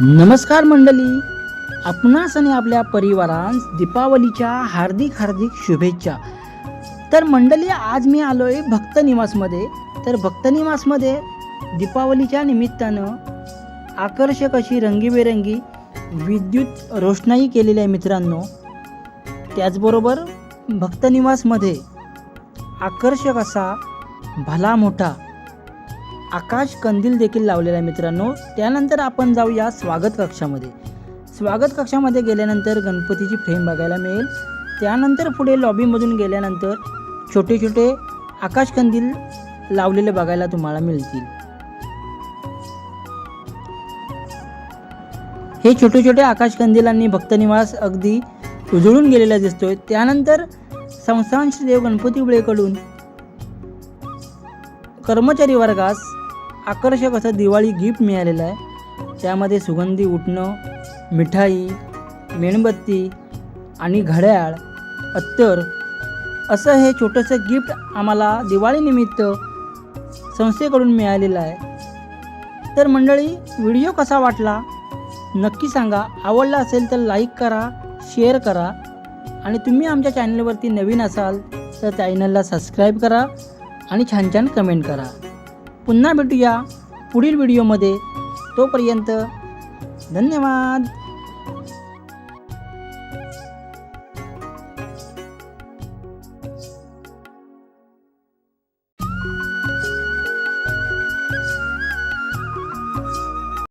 नमस्कार मंडळी. आपणास आणि आपल्या परिवारांस दीपावलीच्या हार्दिक हार्दिक शुभेच्छा. तर मंडळी आज मी आलो आहे भक्त निवासमध्ये. तर भक्त निवासमध्ये दीपावलीच्या निमित्तानं आकर्षक अशी रंगीबेरंगी विद्युत रोषणाई केलेली आहे मित्रांनो. त्याचबरोबर भक्त निवासमध्ये आकर्षक असा भला मोठा आकाश कंदील देखील लावलेला आहे मित्रांनो. त्यानंतर आपण जाऊया स्वागत कक्षामध्ये. स्वागत कक्षामध्ये गेल्यानंतर गणपतीची फ्रेम बघायला मिळेल. त्यानंतर पुढे लॉबीमधून गेल्यानंतर छोटे छोटे आकाश कंदील लावलेले बघायला तुम्हाला मिळतील. हे छोटे छोटे आकाशकंदिलांनी भक्तनिवास अगदी उजळून गेलेला दिसतोय. त्यानंतर संस्थान श्रीदेव गणपती बुळेकडून कर्मचारी वर्गास आकर्षक असं दिवाळी गिफ्ट मिळालेलं आहे. त्यामध्ये सुगंधी उठणं मिठाई मेणबत्ती आणि घड्याळ अत्तर असं हे छोटंसं गिफ्ट आम्हाला दिवाळीनिमित्त संस्थेकडून मिळालेलं आहे. तर मंडळी व्हिडिओ कसा वाटला? नक्की सांगा. आवडला असेल तर लाईक करा शेअर करा. आणि तुम्ही आमच्या चॅनलवरती नवीन असाल तर चॅनलला सबस्क्राईब करा. आणि छान छान कमेंट करा. पुन्हा भेटूया पुढील व्हिडिओमध्ये तोपर्यंत धन्यवाद.